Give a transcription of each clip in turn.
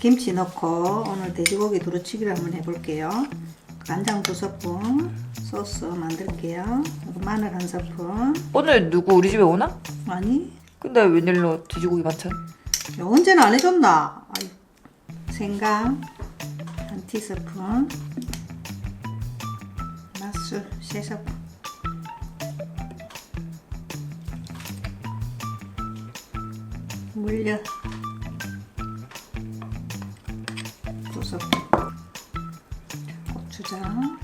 김치 넣고 오늘 돼지고기 두루치기를 한번 해볼게요. 간장 두 스푼, 소스 만들게요. 마늘 한 스푼. 오늘 누구 우리 집에 오나? 아니, 근데 웬일로 돼지고기 반찬? 야, 언제는 안 해줬나? 아이, 생강 한 티스푼, 맛술 세 스푼. 물엿 두 스푼, 고추장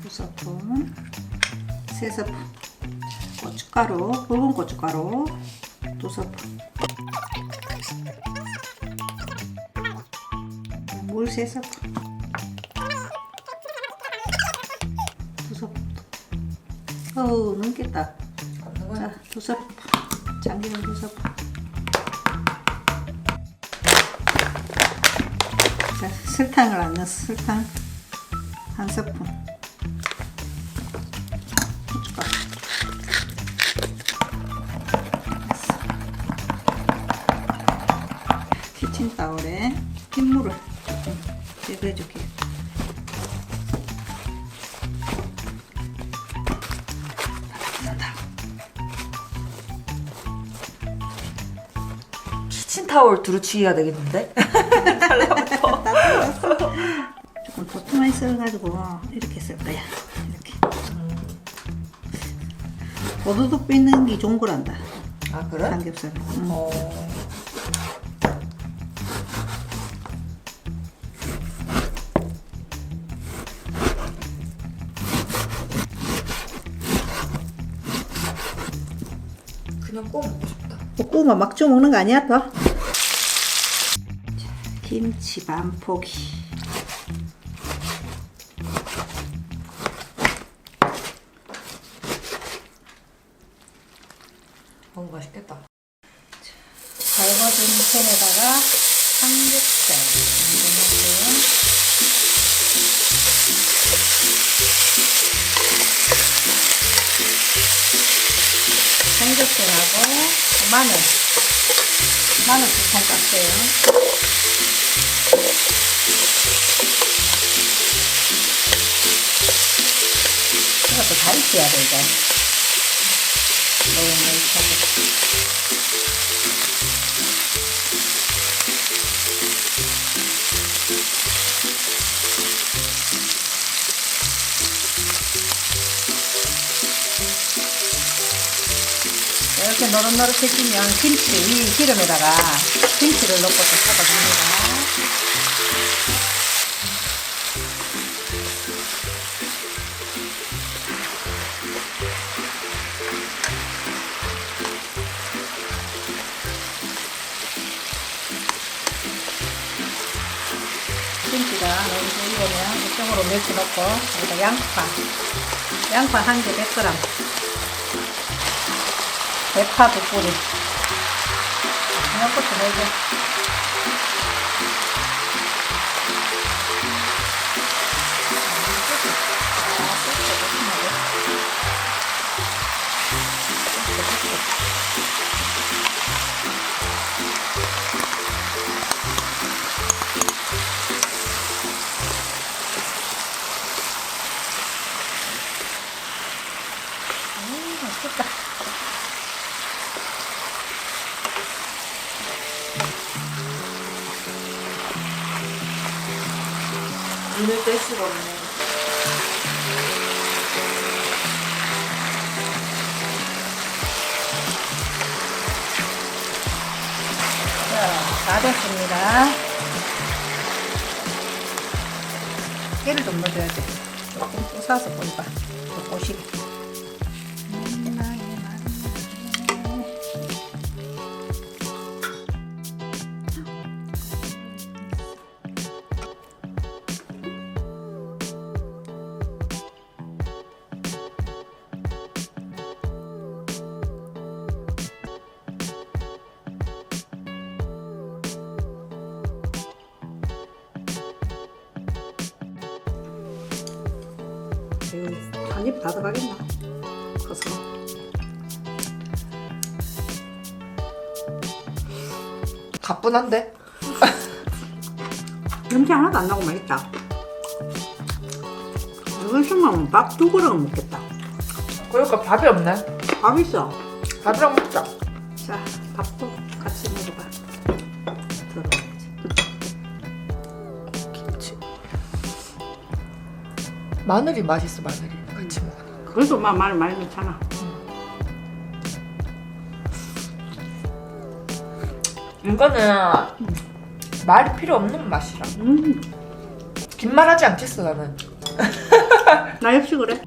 두 스푼, 세 스푼, 고춧가루 붉은 고춧가루 두 스푼. 물 세서 두 스푼 어우 넘겠다. 자, 두 스푼 참기름 두 스푼 자, 설탕을 안 넣었어 설탕 한 스푼 고춧가루 키친타올에 핏물을 좀 제거해줄게. 키친타올 두루치기가 되겠는데? 조금 도톰하게 썰어가지고 이렇게 쓸 거야. 이렇게. 오도독 뺏는 게 좋은 거란다. 아 그래? 삼겹살. 음. 어... 그냥 구워 먹고 싶다. 볶음만 막쪄 먹는 거 아니야 또? 자, 김치 반 포기. 어우 맛있겠다. 달궈진 팬에다가 삼겹살 이만큼 삼겹살하고 마늘 마늘 두통 깠어요 이것도 다 익혀야 돼 익혀서 이렇게 노릇노릇해지면 김치 이 기름에다가 김치를 넣고 또 볶아줍니다. 김치가 너무 좀 익으면 이쪽으로 멸치 넣고 여기다 양파. 양파 한 개 100g 대파 두 뿌리. 것도 내고 음, 맛있겠다. 눈을 뗄 수가 없네. 자, 다 됐습니다. 깨를 좀 넣어줘야 돼. 조금 부사서 보니까 좀 꼬시게. 이거 한입 다 들어가겠나? 커서. 가뿐한데? 냄새 하나도 안 나고 맛있다. 이거 있으면 밥 두 그릇 먹겠다. 그러니까 밥이 없네. 밥 있어. 밥이랑 먹자. 자, 밥도 같이 먹 마늘이 맛있어 마늘이 같이 먹어. 그래도 막말 많이 넣잖아. 이거는 말이 필요 없는 맛이라. 음, 긴 말하지 않겠어 나는. 나 역시 그래.